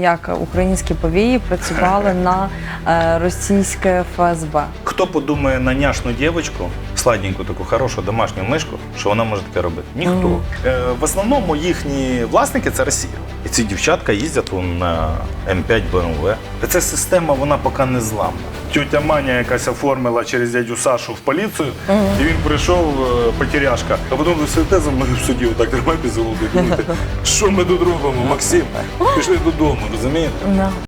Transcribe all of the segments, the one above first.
Як українські повії працювали на е, російське ФСБ. Хто подумає на няшну дівчинку, сладеньку, таку хорошу домашню мишку, що вона може таке робити? Ніхто. mm. Е, в основному їхні власники це Росія. І ці дівчатка їздять он на М5 BMW. Ця система вона поки не зламана. Тетя Маня якась оформила через дядю Сашу в поліцію, і він прийшов е, потеряшка. А потім ви сидите за мною в суді, отак тримайте за думаєте, Що ми тут робимо, Максим? Пішли додому, розумієте? Да.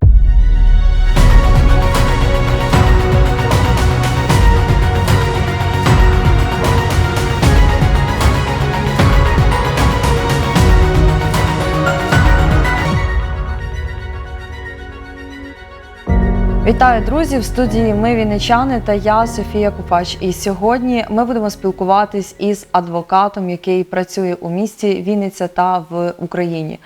Вітаю, друзі! В студії ми вінничани та я Софія Купач. І сьогодні ми будемо спілкуватись із адвокатом, який працює у місті Вінниця та в Україні.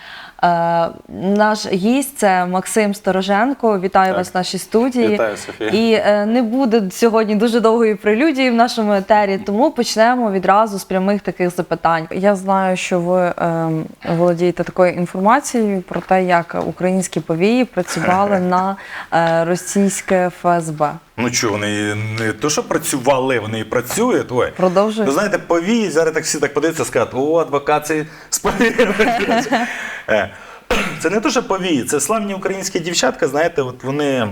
Е, наш гість це Максим Стороженко. Вітаю Так. вас в нашій студії. Вітаю, Софія. І е, не буде сьогодні дуже довгої прелюдії в нашому етері, тому почнемо відразу з прямих таких запитань. Я знаю, що ви е, володієте такою інформацією про те, як українські повії працювали на е, російське ФСБ. Ну що, вони не то, що працювали, вони і працюють. Ой. Продовжуйте. Ви знаєте, повії, зараз так всі так подивляться, скажуть, о, адвокат це з повіями. Е, Це не то, що повії, це славні українські дівчатка, знаєте, от вони.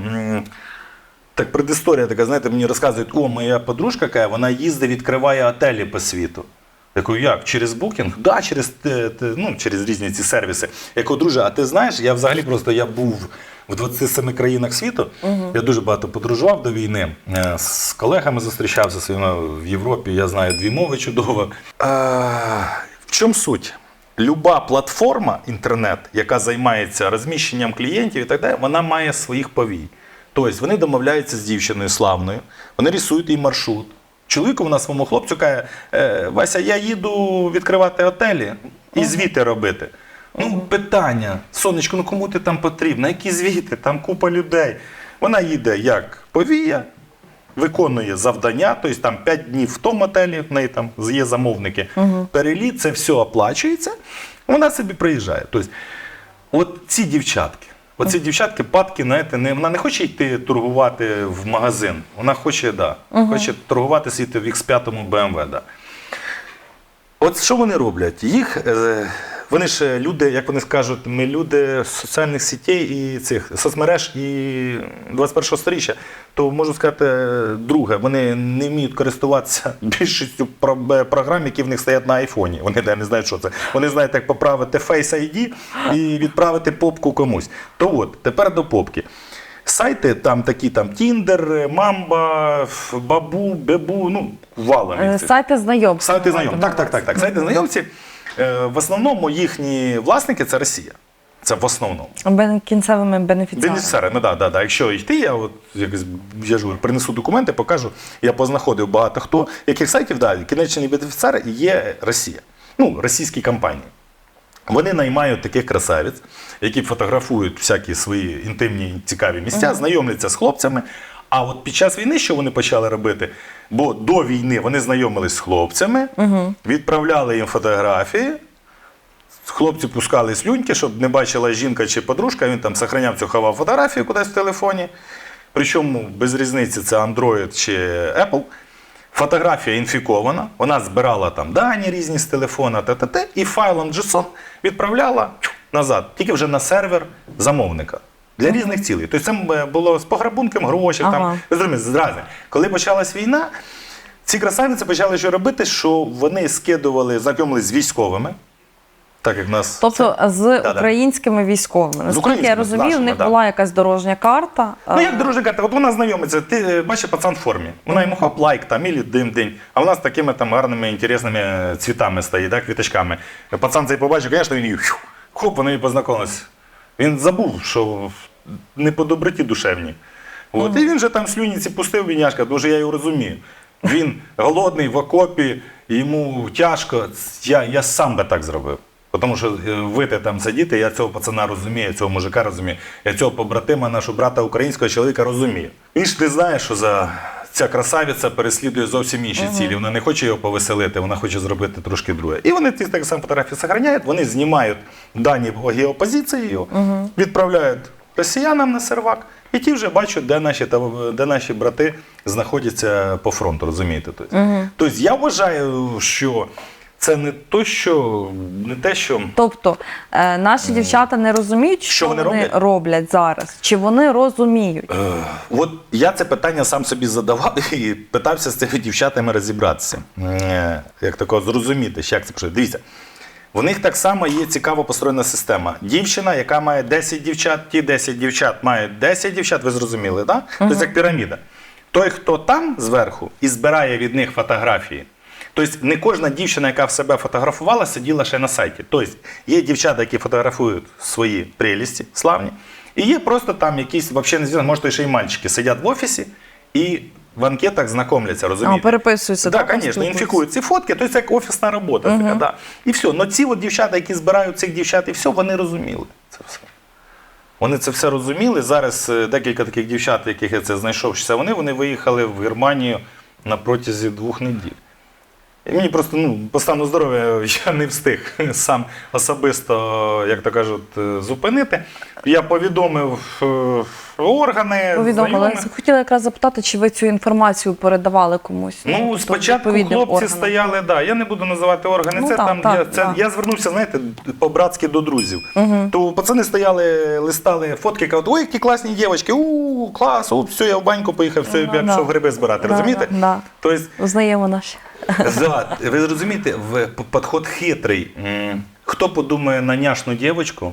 Так, предісторія така, знаєте, мені розказують, о, моя подружка каже, вона їздить, відкриває отелі по світу. Я кажу, як? Через букінг? Да, через, те- ну, через різні ці сервіси. Я кажу, друже, а ти знаєш, я взагалі просто я був в 27 країнах світу. Я дуже багато подорожував до війни. Е, З колегами зустрічався своїми в Європі. Я знаю дві мови чудово. Е, в чому суть? Люба платформа інтернет, яка займається розміщенням клієнтів і так далі, вона має своїх повій. Тобто вони домовляються з дівчиною славною, вони рисують їй маршрут. Чоловіку вона своєму хлопцю каже, «Е, Вася, я їду відкривати готелі і звіти робити. Ну, питання, сонечко, ну кому ти там потрібна? Які звіти? Там купа людей. Вона їде як повія, виконує завдання, тобто там 5 днів в тому отелі, в неї там є замовники. Переліт, це все оплачується, вона собі приїжджає. Тобто, от ці дівчатки, оці дівчатки, падки, знаєте, не, вона не хоче йти торгувати в магазин. Вона хоче, да, хоче торгувати світи в X5 BMW. Да. От що вони роблять? Їх, е, вони ж е, люди, як вони скажуть, ми люди соціальних сітей і цих соцмереж і 21 сторіччя, то можу сказати, е, друге, вони не вміють користуватися більшістю програм, які в них стоять на айфоні. Вони де не знають, що це. Вони знають, як поправити Face ID і відправити попку комусь. То от, тепер до попки. Сайти там такі там Тіндер, Мамба, Бабу, Бебу, ну, їх Е. Сайти знайомств. Сайти знайомі. Так, так, так, так. Сайти знайомці. Е, В основному їхні власники це Росія. Це в основному. Бен- Кінцевими бенефіціарами. Бенефіціари, ну да, да, да. Якщо йти, я от якось я ж говорю, принесу документи, покажу. Я познаходив багато хто, яких сайтів да, кінечні бенефіціари є Росія. Ну, російські компанії. Вони наймають таких красавиць, які фотографують всякі свої інтимні цікаві місця, знайомляться з хлопцями. А от під час війни, що вони почали робити? Бо до війни вони знайомились з хлопцями, відправляли їм фотографії. Хлопці пускали слюньки, щоб не бачила жінка чи подружка. Він там сохраняв цю ховав фотографію кудись в телефоні. Причому без різниці це Android чи Apple. Фотографія інфікована, вона збирала там дані різні з телефона, т.т.т. і файлом JSON відправляла назад, тільки вже на сервер замовника. Для різних цілей. Тобто це е, було з пограбунком грошей. Ага. Там, ви зрозумієте, зразу. Коли почалась війна, ці красавиці почали що робити, що вони скидували, знайомились з військовими, так як нас. Тобто з Да-да. українськими військовими. Наскільки я розумію, в них да. була якась дорожня карта. Ну, як дружина карта, от вона знайомиться, ти е, бачиш пацан в формі. Вона йому хоп, лайк там, ілі дим день. А вона з такими там гарними, інтересними цвітами стоїть, так, квіточками. Пацан цей побачив, звісно, він хоп, вони і познайомилися. Він забув, що не по доброті душевній. От, І він же там слюніці пустив бідняшка, дуже я його розумію. Він голодний в окопі, йому тяжко. Я, я сам би так зробив. Тому що е, вити там сидіти, я цього пацана розумію, я цього мужика розумію, я цього побратима, нашого брата українського чоловіка розумію. Він ж не знає, що за ця красавиця переслідує зовсім інші цілі. Вона не хоче його повеселити, вона хоче зробити трошки друге. І вони ті так само фотографії зберігають, вони знімають дані геопозиції, відправляють росіянам на сервак, і ті вже бачать, де наші, та- де наші брати знаходяться по фронту, розумієте? Тобто, тобто я вважаю, що це не то, що не те, що. Тобто е, наші дівчата не розуміють, що, Що вони роблять? роблять зараз, чи вони розуміють? Е, От я це питання сам собі задавав і питався з цими дівчатами розібратися. Е, Як такого зрозуміти, що як це працює. Дивіться, в них так само є цікаво построєна система. Дівчина, яка має 10 дівчат, ті 10 дівчат мають 10 дівчат, ви зрозуміли, так? Тобто як піраміда. Той, хто там зверху і збирає від них фотографії. Тобто не кожна дівчина, яка в себе фотографувала, сиділа ще на сайті. Тобто є дівчата, які фотографують свої прелісті славні, і є просто там якісь, взагалі не звісно, може, то ще й мальчики сидять в офісі і в анкетах знайомляться, А, розумієте? переписуються. Так, там звісно, інфікують ці фотки, то це як офісна робота. Така, да. І все. Но ці от дівчата, які збирають цих дівчат, і все, вони розуміли це все. Вони це все розуміли. Зараз е, декілька таких дівчат, яких я це знайшов, вони, вони виїхали в Германію на протязі двох неділь. І мені просто ну, по стану здоров'я я не встиг сам особисто, як то кажуть, е, зупинити. Я повідомив е, органи. Повідомили. Хотіла якраз запитати, чи ви цю інформацію передавали комусь? Ну, тобто спочатку хлопці органам. стояли, да, я не буду називати органи. Ну, це так, там так, я, це, так. я звернувся, знаєте, по-братськи до друзів. То пацани стояли, листали фотки, кажуть, ой, які класні дівчатки, у клас, от все, я в баньку поїхав, все, Ну, я пішов гриби збирати. Розумієте? Тобто, Узнаємо наші. Да, ви розумієте, в підход хитрий. Хто подумає на няшну дівчинку,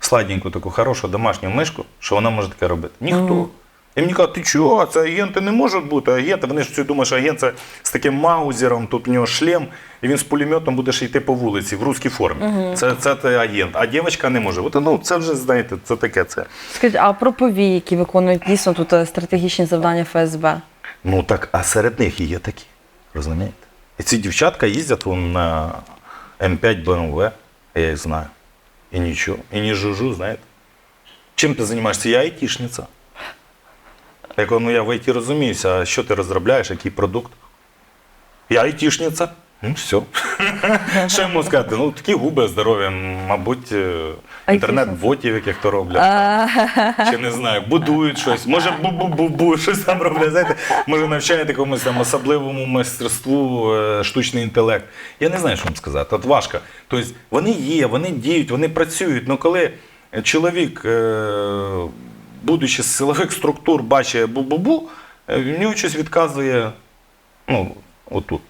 сладеньку таку хорошу домашню мишку, що вона може таке робити? Ніхто. І мені кажуть, ти чого, це агенти не можуть бути агенти. Вони ж всі думають, що агент це з таким маузером, тут в нього шлем, і він з пулеметом буде ще йти по вулиці в русській формі. Це, це, це агент, а дівчинка не може. От, ну, це вже, знаєте, це таке. Це. Скажіть, а про повії, які виконують дійсно тут е, стратегічні завдання ФСБ? Ну так, а серед них і є такі. Розумієте? І ці дівчатка їздять вон на М5 БМВ, я їх знаю. І нічого. І не жужу, знаєте. Чим ти займаєшся? Я айтішниця. Я кажу, ну я в АЙТі розуміюся, а що ти розробляєш, який продукт? Я айтішниця. Ну, все. Що йому сказати? Ну, такі губи здоров'я, мабуть, е, інтернет-ботів, яких то роблять. Чи не знаю, будують щось, може бу-бу-бу-бу, щось там роблять, знаєте, може навчають якомусь там особливому майстерству е, штучний інтелект. Я не знаю, що вам сказати. От важко. Тобто вони є, вони діють, вони працюють. Ну коли чоловік, е, будучи з силових структур, бачить бу-бу-бу, в нього щось відказує, ну, отут.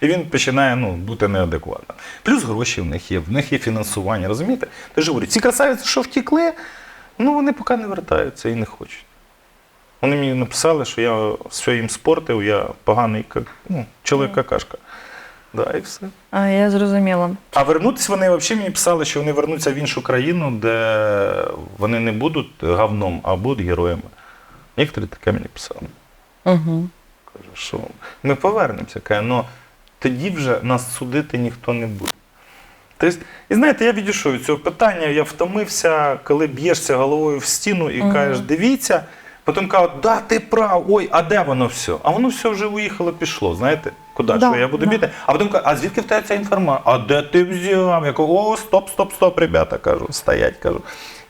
І він починає ну, бути неадекватним. Плюс гроші в них є, в них є фінансування, розумієте? Тож говорю, ці красавиці, що втікли, ну вони поки не вертаються і не хочуть. Вони мені написали, що я все їм спортив, я поганий ну, чоловік какашка. Да, і все. А, я зрозуміла. А вернутися вони взагалі мені писали, що вони вернуться в іншу країну, де вони не будуть говном, а будуть героями. Некоторі таке мені писали. Угу. Каже, що ми повернемося. Каже, ну тоді вже нас судити ніхто не буде. Тобто, і знаєте, я відійшов від цього питання, я втомився, коли б'єшся головою в стіну і кажеш, дивіться, потім кажуть, да, ти прав, ой, а де воно все? А воно все вже уїхало, пішло. Знаєте, куди? Да, що я буду да. бігти? А потім кажуть, а звідки в тебе ця інформація? А де ти взяв? Я кажу, о, стоп, стоп, стоп, ребята, кажу, стоять, кажу.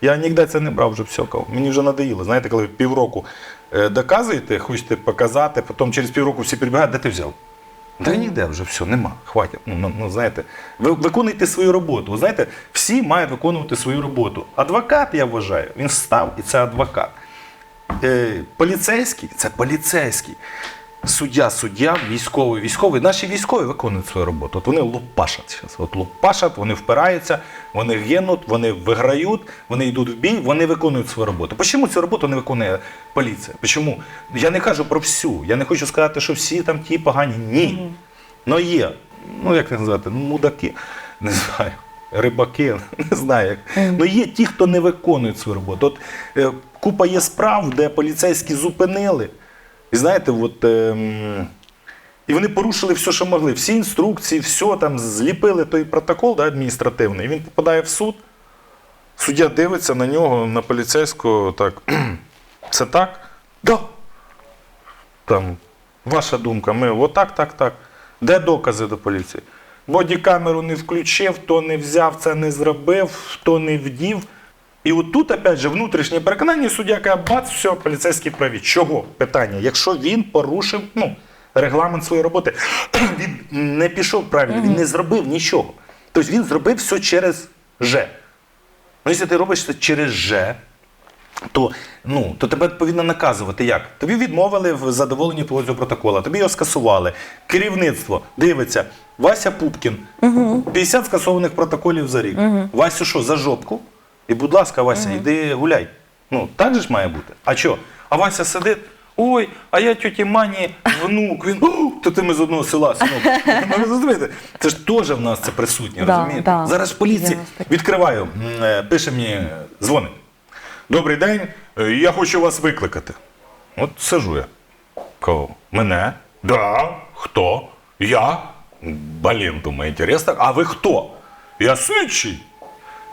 Я ніде це не брав вже все. кажу. Мені вже надоїло. Знаєте, коли півроку е, доказуєте, хочете показати, потім через півроку всі прибігають, де ти взяв? Та ніде вже все, нема. Хватить. Ну, ну, ну знаєте, ви виконуйте свою роботу. Ви знаєте, всі мають виконувати свою роботу. Адвокат, я вважаю, він став, і це адвокат. Е, поліцейський це поліцейський. Суддя, суддя, військовий, військовий. Наші військові виконують свою роботу. От вони лопашать зараз. От лопашать, вони впираються, вони гинуть, вони виграють, вони йдуть в бій, вони виконують свою роботу. Чому цю роботу не виконує поліція? Чому? Я не кажу про всю. Я не хочу сказати, що всі там ті погані. Ні. Ну є. Ну як це назвати? Ну, мудаки, не знаю. Рибаки, не знаю як. Ну є ті, хто не виконує свою роботу. От е, купа є справ, де поліцейські зупинили. І знаєте, от, ем, і вони порушили все, що могли. Всі інструкції, все там зліпили той протокол да, адміністративний. І він попадає в суд. Суддя дивиться на нього, на поліцейського, так. Це так? Да. там, ваша думка, ми отак, так, так. Де докази до поліції? Бодікамеру не включив, то не взяв, це не зробив, то не вдів. І от тут, опять же, внутрішнє переконання, суддя каже, бац, все, поліцейські праві. Чого? Питання. Якщо він порушив ну, регламент своєї роботи, він не пішов правильно, він не зробив нічого. Тобто він зробив все через Ж. Ну, якщо ти робиш це через Ж, то, ну, то тебе повинно наказувати як? Тобі відмовили в задоволенні твого цього протокола, тобі його скасували. Керівництво дивиться, Вася Пупкін, 50 скасованих протоколів за рік. Васю що, за жопку? І, будь ласка, Вася, йди гуляй. Ну, так же ж має бути. А що? А Вася сидить. Ой, а я тьоті Мані внук, він «О, то ти ми з одного села, синок. Ну? Це ж теж в нас це присутнє, Да, розумієте? да. Зараз поліція відкриваю, м, е, пише мені, дзвонить. Добрий день, е, я хочу вас викликати. От сижу я. Кого? Мене? Да. Хто? Я? Блін, думаю, інтересно. А ви хто? Я слідчий.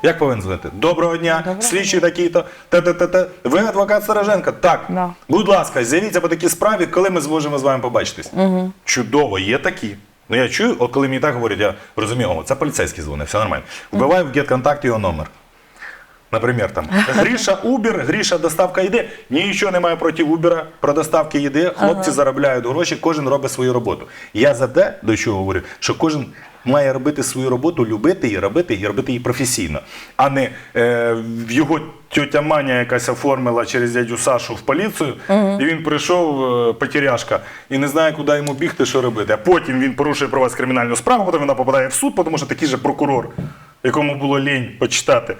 Як повинен звати? Доброго дня, Доброго такий-то. Та-та-та-та. Ви адвокат Стороженко? Так. Да. Будь ласка, з'явіться по такій справі, коли ми зможемо з вами побачитись. Угу. Чудово, є такі. Ну я чую, от коли мені так говорять, я розумію, о, це поліцейський дзвонить, все нормально. Вбиваю в GetContact його номер. Наприклад, там Гріша Убер, Гріша доставка їди. Нічого немає проти Убера, про доставки їди. Хлопці заробляють гроші, кожен робить свою роботу. Я за те, до чого говорю, що кожен має робити свою роботу, любити її, робити і робити її професійно, а не е, його тьотя Маня якась оформила через дядю Сашу в поліцію, і він прийшов е, потеряшка і не знає, куди йому бігти, що робити. А потім він порушує про вас кримінальну справу, потім вона попадає в суд, тому що такий же прокурор, якому було лінь почитати.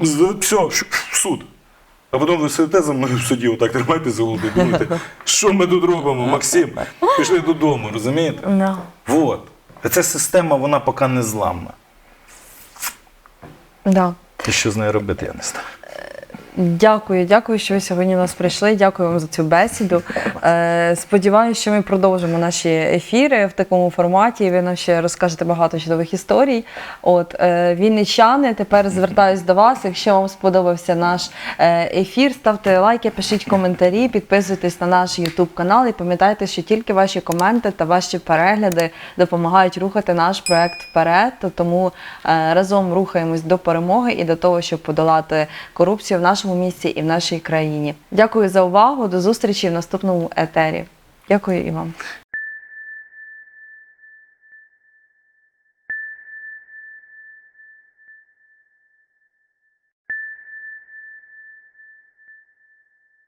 З- Все, ш- в суд. А потім ви сидите за мною в суді, отак тримаєте за голову і думаєте, що ми тут робимо, Максим? Пішли додому, розумієте? Да. Вот. Ця система, вона поки не зламна. Да. І що з нею робити, я не знаю. Дякую, дякую, що ви сьогодні нас прийшли. Дякую вам за цю бесіду. Е, сподіваюся, що ми продовжимо наші ефіри в такому форматі. Ви нам ще розкажете багато чудових історій. От е, вінничани, тепер звертаюсь до вас. Якщо вам сподобався наш е, ефір, ставте лайки, пишіть коментарі, підписуйтесь на наш YouTube канал і пам'ятайте, що тільки ваші коменти та ваші перегляди допомагають рухати наш проект вперед. Тому разом рухаємось до перемоги і до того, щоб подолати корупцію в нашому місті і в нашій країні. Дякую за увагу. До зустрічі в наступному етері. Дякую і вам.